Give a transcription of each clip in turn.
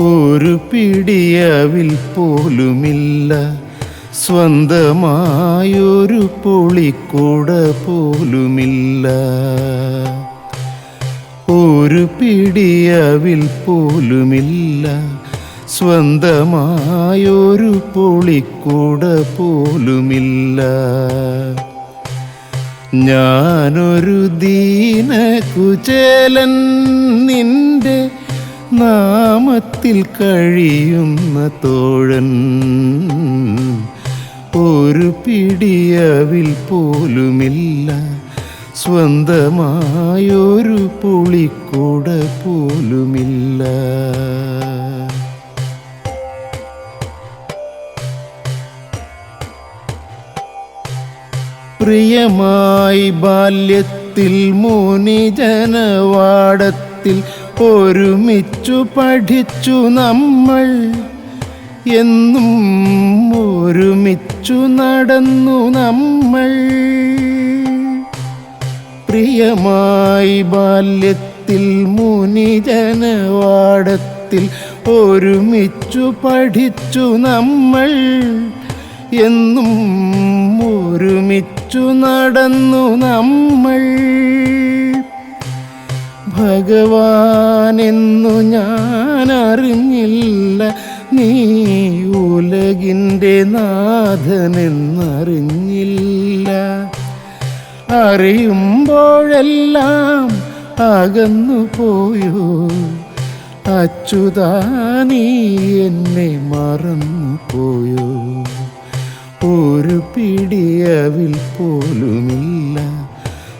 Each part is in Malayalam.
ഒരു പിടിയവിൽ പോലുമില്ല. സ്വന്തമായൊരു പൊളിക്കൂട പോലുമില്ല. ഒരു പിടിയവിൽ പോലുമില്ല. സ്വന്തമായൊരു പൊളിക്കൂട പോലുമില്ല. ഞാനൊരു ദീന കുചേലൻ നിന്റെ നാമത്തിൽ കഴിയുന്ന തോഴൻ ഒരു പിടിയവിൽ പോലുമില്ല. സ്വന്തമായൊരു പുളിക്കൂട പോലുമില്ല. പ്രിയമായി ബാല്യത്തിൽ മുനിജനവാടത്തിൽ ഒരുമിച്ചു പഠിച്ചു നമ്മൾ എന്നും ഒരുമിച്ചു നടന്നു നമ്മൾ. പ്രിയമായി ബാല്യത്തിൽ മുനിജനവാടത്തിൽ ഒരുമിച്ചു പഠിച്ചു നമ്മൾ എന്നും ഒരുമിച്ചു നടന്നു നമ്മൾ. ഭഗവാനെന്നു ഞാനറിഞ്ഞില്ല. നീ ഉലകിന്റെ നാഥനെന്നറിഞ്ഞില്ല. അറിയുമ്പോഴെല്ലാം അകന്നു പോയോ. അച്യുതാ നീ എന്നെ മറന്നു പോയോ. ഒരു പിടിയവിൽ പോലുമില്ല.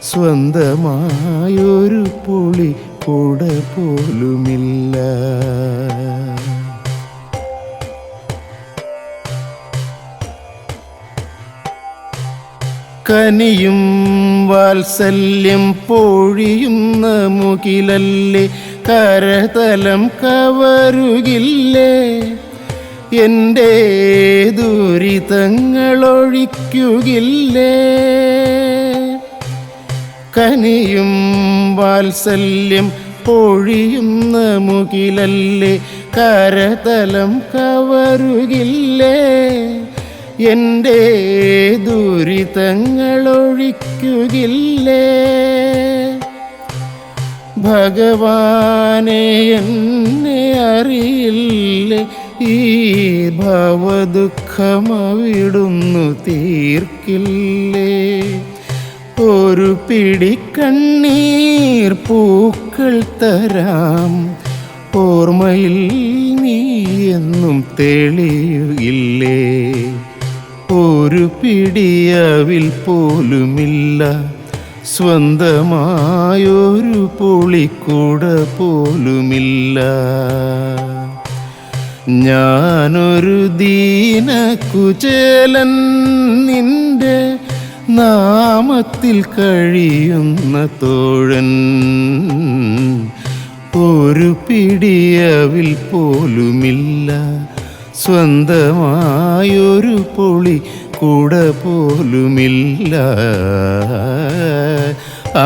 സ്വന്തമായൊരു പുളി കൂട പോലുമില്ല. കനിയും വാത്സല്യം പൊഴിയുന്ന മുകിലല്ലേ കരതലം കവരുകില്ലേ? എന്റെ ദുരിതങ്ങളൊഴിക്കുകില്ലേ? കനിയും വാത്സല്യം പൊഴിയുന്ന മുകിലല്ലേ? കരതലം കവരുകില്ലേ? എന്റെ ദുരിതങ്ങളൊഴിക്കുകില്ലേ? ഭഗവാനെ എന്നെ അറിയില്ലേ? ഈ ഭവദുഃഖമവിടുന്നു തീർക്കില്ലേ? ഒരു പിടി കണ്ണീർ പൂക്കൾ തരാം. ഓർമ്മയിൽ നീ എന്നും തെളിയുകയില്ലേ ഒരു പിടിയവിൽ പോലുമില്ല. സ്വന്തമായൊരു പൊളിക്കൂട പോലുമില്ല. ഞാനൊരു ദീന കുചേലൻ നിന്റെ നാമത്തിൽ കഴിയുന്ന തോഴൻ ഒരു പിടിയവിൽ പോലുമില്ല. സ്വന്തമായൊരു പൊളി കൂട പോലുമില്ല. ആ